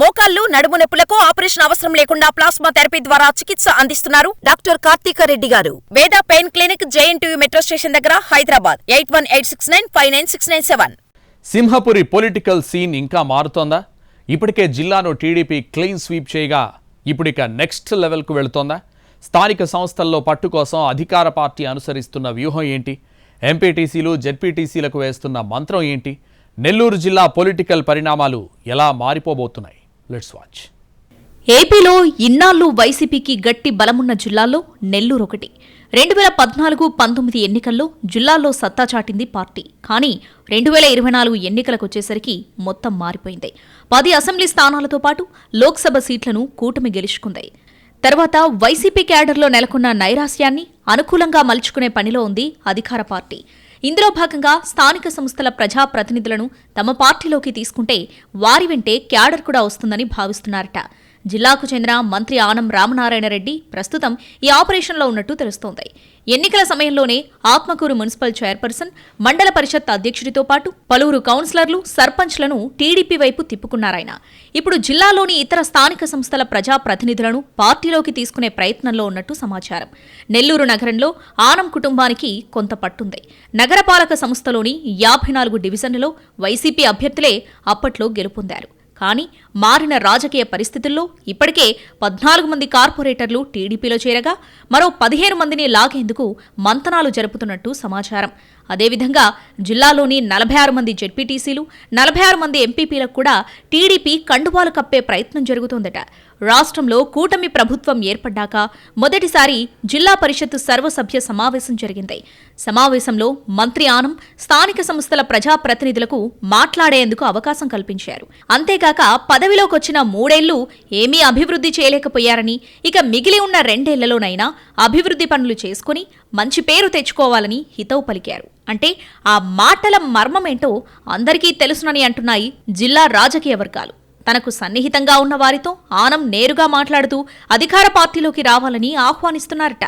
మోకాళ్ళు నడుము నొప్పులకు ఆపరేషన్ అవసరం లేకుండా ప్లాస్మా థెరపీ ద్వారా చికిత్స అందిస్తున్నారు డాక్టర్ కార్తీక రెడ్డి గారు. Veda pain clinic JNTU metro station దగ్గర Hyderabad. Eight one eight six nine five nine six nine seven. Simhapuri political scene ఇంకా మారుతోందా? ఇప్పటికే జిల్లాను టీడీపీ క్లీన్ స్వీప్ చేయగా ఇప్పుడిక నెక్స్ట్ లెవెల్కు వెళుతోందా? స్థానిక సంస్థల్లో పట్టు కోసం అధికార పార్టీ అనుసరిస్తున్న వ్యూహం ఏంటి? ఎంపీటీసీలు జెడ్పీటీసీలకు వేస్తున్న మంత్రం ఏంటి? నెల్లూరు జిల్లా పొలిటికల్ పరిణామాలు ఎలా మారిపోబోతున్నాయి? లెట్స్ వాచ్ ఏపీలో ఇన్నాళ్ళు వైసీపీకి గట్టి బలమున్న జిల్లాల్లో నెల్లూరు ఒకటి. రెండు వేల పద్నాలుగు పంతొమ్మిది ఎన్నికల్లో జిల్లాలో సత్తా చాటింది పార్టీ. కానీ రెండు వేల ఇరవై నాలుగు ఎన్నికలకు వచ్చేసరికి మొత్తం మారిపోయింది. పది అసెంబ్లీ స్థానాలతో పాటు లోక్సభ సీట్లను కూటమి గెలుచుకుంది. తర్వాత వైసీపీ క్యాడర్లో నెలకొన్న నైరాస్యాన్ని అనుకూలంగా మలుచుకునే పనిలో ఉంది అధికార పార్టీ. ఇందులో భాగంగా స్థానిక సంస్థల ప్రజాప్రతినిధులను తమ పార్టీలోకి తీసుకుంటే వారి వెంటే క్యాడర్ కూడా వస్తుందని భావిస్తున్నారట. జిల్లాకు చెందిన మంత్రి ఆనం రామనారాయణ రెడ్డి ప్రస్తుతం ఈ ఆపరేషన్లో ఉన్నట్టు తెలుస్తోంది. ఎన్నికల సమయంలోనే ఆత్మకూరు మున్సిపల్ చైర్పర్సన్ మండల పరిషత్ అధ్యక్షుడితో పాటు పలువురు కౌన్సిలర్లు సర్పంచ్లను టీడీపీ వైపు తిప్పుకున్నారాయన ఇప్పుడు జిల్లాలోని ఇతర స్థానిక సంస్థల ప్రజాప్రతినిధులను పార్టీలోకి తీసుకునే ప్రయత్నంలో ఉన్నట్టు సమాచారం. నెల్లూరు నగరంలో ఆనం కుటుంబానికి కొంత పట్టుంది. నగరపాలక సంస్థలోని యాభై నాలుగు డివిజన్లలో వైసీపీ అభ్యర్థులే అప్పట్లో గెలుపొందారు. కానీ మారిన రాజకీయ పరిస్థితుల్లో ఇప్పటికే పద్నాలుగు మంది కార్పొరేటర్లు టీడీపీలో చేరగా మరో పదిహేను మందిని లాగేందుకు మంతనాలు జరుపుతున్నట్టు సమాచారం. అదేవిధంగా జిల్లాలోని నలభై ఆరు మంది జెడ్పీటీసీలు నలభై ఆరు మంది ఎంపీపీలకు కూడా టీడీపీ కండువాలు కప్పే ప్రయత్నం జరుగుతోందట. రాష్ట్రంలో కూటమి ప్రభుత్వం ఏర్పడ్డాక మొదటిసారి జిల్లా పరిషత్ సర్వసభ్య సమావేశం జరిగింది. సమావేశంలో మంత్రి ఆనం స్థానిక సంస్థల ప్రజాప్రతినిధులకు మాట్లాడేందుకు అవకాశం కల్పించారు. అంతేకాక పదవిలోకి వచ్చిన మూడేళ్ళు ఏమీ అభివృద్ధి చేయలేకపోయారని ఇక మిగిలి ఉన్న రెండేళ్ళలోనైనా అభివృద్ధి పనులు చేసుకుని మంచి పేరు తెచ్చుకోవాలని హితవు పలికారు. అంటే ఆ మాటల మర్మమేంటో అందరికీ తెలుసునని అంటున్నాయి జిల్లా రాజకీయ వర్గాలు. తనకు సన్నిహితంగా ఉన్న వారితో ఆనం నేరుగా మాట్లాడుతూ అధికార పార్టీలోకి రావాలని ఆహ్వానిస్తున్నారట.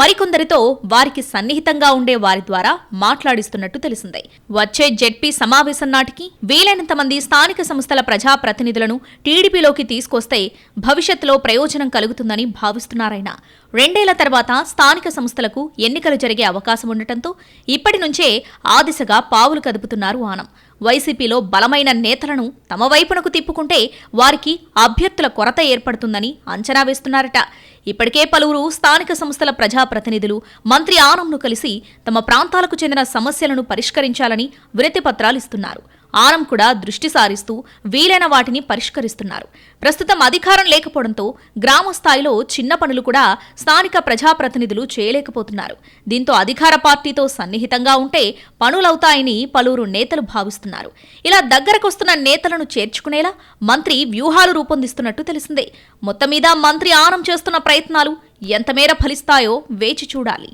మరికొందరితో వారికి సన్నిహితంగా ఉండే వారి ద్వారా మాట్లాడిస్తున్నట్టు తెలిసిందే. వచ్చే జెడ్పీ సమావేశం నాటికి వీలైనంత మంది స్థానిక సంస్థల ప్రజాప్రతినిధులను టీడీపీలోకి తీసుకొస్తే భవిష్యత్తులో ప్రయోజనం కలుగుతుందని భావిస్తున్నారాయన. రెండేళ్ళ తర్వాత స్థానిక సంస్థలకు ఎన్నికలు జరిగే అవకాశం ఉండటంతో ఇప్పటి నుంచే ఆ దిశగా పావులు కదుపుతున్నారు ఆనం. వైసీపీలో బలమైన నేతలను తమ వైపునకు తిప్పుకుంటే వారికి అభ్యర్థుల కొరత ఏర్పడుతుందని అంచనా వేస్తున్నారట. ఇప్పటికే పలువురు స్థానిక సంస్థల ప్రజాప్రతినిధులు మంత్రి ఆనంను కలిసి తమ ప్రాంతాలకు చెందిన సమస్యలను పరిష్కరించాలని వినతి ఇస్తున్నారు. ఆనం కూడా దృష్టి సారిస్తూ వీలైన వాటిని పరిష్కరిస్తున్నారు. ప్రస్తుతం అధికారం లేకపోవడంతో గ్రామ స్థాయిలో చిన్న పనులు కూడా స్థానిక ప్రజాప్రతినిధులు చేయలేకపోతున్నారు. దీంతో అధికార పార్టీతో సన్నిహితంగా ఉంటే పనులవుతాయని పలువురు నేతలు భావిస్తున్నారు. ఇలా దగ్గరకొస్తున్న నేతలను చేర్చుకునేలా మంత్రి వ్యూహాలు రూపొందిస్తున్నట్టు తెలిసిందే. మొత్తం మీద మంత్రి ఆనం చేస్తున్న ప్రయత్నాలు ఎంతమేర ఫలిస్తాయో వేచి చూడాలి.